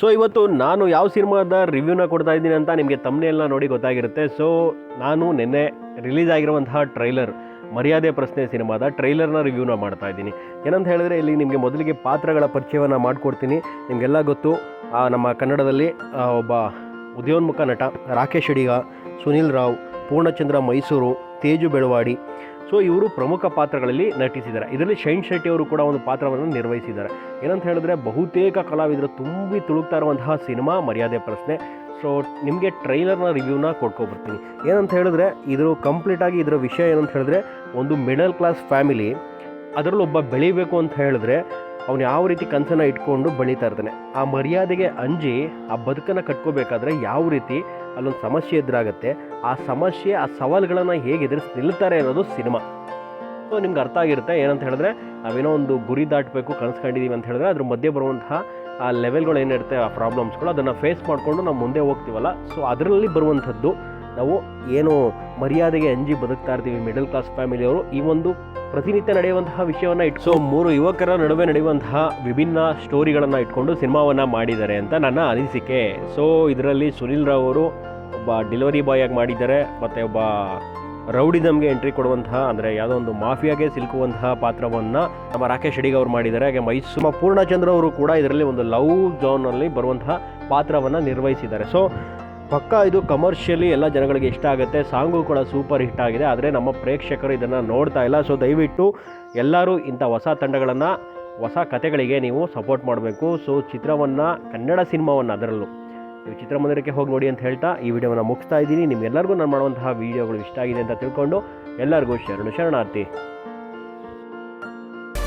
So ಇವತ್ತು ನಾನು ಯಾವ ಸಿನಿಮಾದ ರಿವ್ಯೂನ ಕೊಡ್ತಾ ಇದ್ದೀನಿ ಅಂತ ನಿಮಗೆ ತಮ್ಮನೆಲ್ಲ ನೋಡಿ ಗೊತ್ತಾಗಿರುತ್ತೆ. ಸೊ ನಾನು ನಿನ್ನೆ ರಿಲೀಸ್ ಆಗಿರುವಂತಹ ಟ್ರೈಲರ್ ಮರ್ಯಾದೆ ಪ್ರಶ್ನೆ ಸಿನಿಮಾದ ಟ್ರೈಲರ್ನ ರಿವ್ಯೂನ ಮಾಡ್ತಾ ಇದ್ದೀನಿ. ಏನಂತ ಹೇಳಿದ್ರೆ ಇಲ್ಲಿ ನಿಮಗೆ ಮೊದಲಿಗೆ ಪಾತ್ರಗಳ ಪರಿಚಯವನ್ನು ಮಾಡಿಕೊಡ್ತೀನಿ. ನಿಮಗೆಲ್ಲ ಗೊತ್ತು ನಮ್ಮ ಕನ್ನಡದಲ್ಲಿ ಒಬ್ಬ ಉದಯೋನ್ಮುಖ ನಟ ರಾಕೇಶ್ ಅಡಿಗ, ಸುನೀಲ್ ರಾವ್, ಪೂರ್ಣಚಂದ್ರ ಮೈಸೂರು, ತೇಜು ಬೆಳವಾಡಿ ಸೊ ಇವರು ಪ್ರಮುಖ ಪಾತ್ರಗಳಲ್ಲಿ ನಟಿಸಿದ್ದಾರೆ. ಇದರಲ್ಲಿ ಶೈನ್ ಶೆಟ್ಟಿ ಅವರು ಕೂಡ ಒಂದು ಪಾತ್ರವನ್ನು ನಿರ್ವಹಿಸಿದ್ದಾರೆ. ಏನಂತ ಹೇಳಿದ್ರೆ, ಬಹುತೇಕ ಕಲಾವಿದರು ತುಂಬಿ ತುಳುಕ್ತಾ ಇರುವಂತಹ ಸಿನಿಮಾ ಮರ್ಯಾದೆ ಪ್ರಶ್ನೆ. ಸೊ ನಿಮಗೆ ಟ್ರೈಲರ್ನ ರಿವ್ಯೂನ ಕೊಟ್ಕೊಬರ್ತೀನಿ ಏನಂತ ಹೇಳಿದ್ರೆ, ಇದ್ರ ಕಂಪ್ಲೀಟಾಗಿ ಇದರ ವಿಷಯ ಏನಂತ ಹೇಳಿದ್ರೆ, ಒಂದು ಮಿಡಲ್ ಕ್ಲಾಸ್ ಫ್ಯಾಮಿಲಿ, ಅದರಲ್ಲೊಬ್ಬ ಬೆಳಿಬೇಕು ಅಂತ ಹೇಳಿದ್ರೆ ಅವನು ಯಾವ ರೀತಿ ಕನಸನ್ನು ಇಟ್ಕೊಂಡು ಬೆಳೀತಾ ಇರ್ತಾನೆ. ಆ ಮರ್ಯಾದೆಗೆ ಅಂಜಿ ಆ ಬದುಕನ್ನು ಕಟ್ಕೋಬೇಕಾದ್ರೆ ಯಾವ ರೀತಿ ಅಲ್ಲೊಂದು ಸಮಸ್ಯೆ ಎದುರಾಗುತ್ತೆ, ಆ ಸಮಸ್ಯೆ, ಆ ಸವಾಲುಗಳನ್ನು ಹೇಗೆ ಎದುರಿಸಿ ನಿಲ್ತಾರೆ ಅನ್ನೋದು ಸಿನಿಮಾ. ಸೊ ನಿಮ್ಗೆ ಅರ್ಥ ಆಗಿರುತ್ತೆ, ಏನಂತ ಹೇಳಿದ್ರೆ ನಾವೇನೋ ಒಂದು ಗುರಿ ದಾಟಬೇಕು ಕನಸ್ಕೊಂಡಿದ್ದೀವಿ ಅಂತ ಹೇಳಿದ್ರೆ ಅದ್ರ ಮಧ್ಯೆ ಬರುವಂತಹ ಆ ಲೆವೆಲ್ಗಳು ಏನಿರುತ್ತೆ, ಆ ಪ್ರಾಬ್ಲಮ್ಸ್ಗಳು ಅದನ್ನು ಫೇಸ್ ಮಾಡಿಕೊಂಡು ನಾವು ಮುಂದೆ ಹೋಗ್ತೀವಲ್ಲ. ಸೊ ಅದರಲ್ಲಿ ಬರುವಂಥದ್ದು ನಾವು ಏನು ಮರ್ಯಾದೆಗೆ ಅಂಜಿ ಬದುಕ್ತಾ ಇರ್ತೀವಿ ಮಿಡಲ್ ಕ್ಲಾಸ್ ಫ್ಯಾಮಿಲಿಯವರು ಈ ಒಂದು ಪ್ರತಿನಿತ್ಯ ನಡೆಯುವಂತಹ ವಿಷಯವನ್ನು ಇಟ್ಟು ಸೊ ಮೂರು ಯುವಕರ ನಡುವೆ ನಡೆಯುವಂತಹ ವಿಭಿನ್ನ ಸ್ಟೋರಿಗಳನ್ನು ಇಟ್ಕೊಂಡು ಸಿನಿಮಾವನ್ನು ಮಾಡಿದ್ದಾರೆ ಅಂತ ನನ್ನ ಅನಿಸಿಕೆ. ಸೊ ಇದರಲ್ಲಿ ಸುನಿಲ್ ರಾವ್ ಅವರು ಒಬ್ಬ ಡೆಲಿವರಿ ಬಾಯ್ ಆಗಿ ಮಾಡಿದ್ದಾರೆ. ಮತ್ತು ಒಬ್ಬ ರೌಡಿಸಮ್ಗೆ ಎಂಟ್ರಿ ಕೊಡುವಂತಹ, ಅಂದರೆ ಯಾವುದೋ ಒಂದು ಮಾಫಿಯಾಗೆ ಸಿಲುಕುವಂತಹ ಪಾತ್ರವನ್ನು ನಮ್ಮ ರಾಕೇಶ್ ಅಡಿಗ ಅವರು ಮಾಡಿದ್ದಾರೆ. ಹಾಗೆ ಮೈಸೂರು ಪೂರ್ಣಚಂದ್ರ ಅವರು ಕೂಡ ಇದರಲ್ಲಿ ಒಂದು ಲವ್ ಝೋನಲ್ಲಿ ಬರುವಂತಹ ಪಾತ್ರವನ್ನು ನಿರ್ವಹಿಸಿದ್ದಾರೆ. ಸೊ ಪಕ್ಕ ಇದು ಕಮರ್ಷಿಯಲಿ ಎಲ್ಲ ಜನಗಳಿಗೆ ಇಷ್ಟ ಆಗುತ್ತೆ. ಸಾಂಗು ಕೂಡ ಸೂಪರ್ ಹಿಟ್ ಆಗಿದೆ. ಆದರೆ ನಮ್ಮ ಪ್ರೇಕ್ಷಕರು ಇದನ್ನು ನೋಡ್ತಾ ಇಲ್ಲ. ಸೊ ದಯವಿಟ್ಟು ಎಲ್ಲರೂ ಇಂಥ ಹೊಸ ತಂಡಗಳನ್ನು ಹೊಸ ಕತೆಗಳಿಗೆ ನೀವು ಸಪೋರ್ಟ್ ಮಾಡಬೇಕು. ಸೊ ಚಿತ್ರವನ್ನು ಕನ್ನಡ ಸಿನಿಮಾವನ್ನು ಅದರಲ್ಲೂ. ನೀವು ಚಿತ್ರಮಂದಿರಕ್ಕೆ ಹೋಗಿ ನೋಡಿ ಅಂತ ಹೇಳ್ತಾ ಈ ವಿಡಿಯೋವನ್ನು ಮುಗಿಸ್ತಾ ಇದ್ದೀನಿ. ನಿಮ್ಮೆಲ್ಲರಿಗೂ ನಾನು ಮಾಡುವಂತಹ ವಿಡಿಯೋಗಳು ಇಷ್ಟ ಆಗಿದೆ ಅಂತ ತಿಳ್ಕೊಂಡು ಎಲ್ಲರಿಗೂ ಶರಣು ಶರಣಾರ್ಥಿ.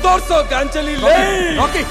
ತೋರ್ಸೋ ಗಾಂಚಲಿ ರಾಕಿ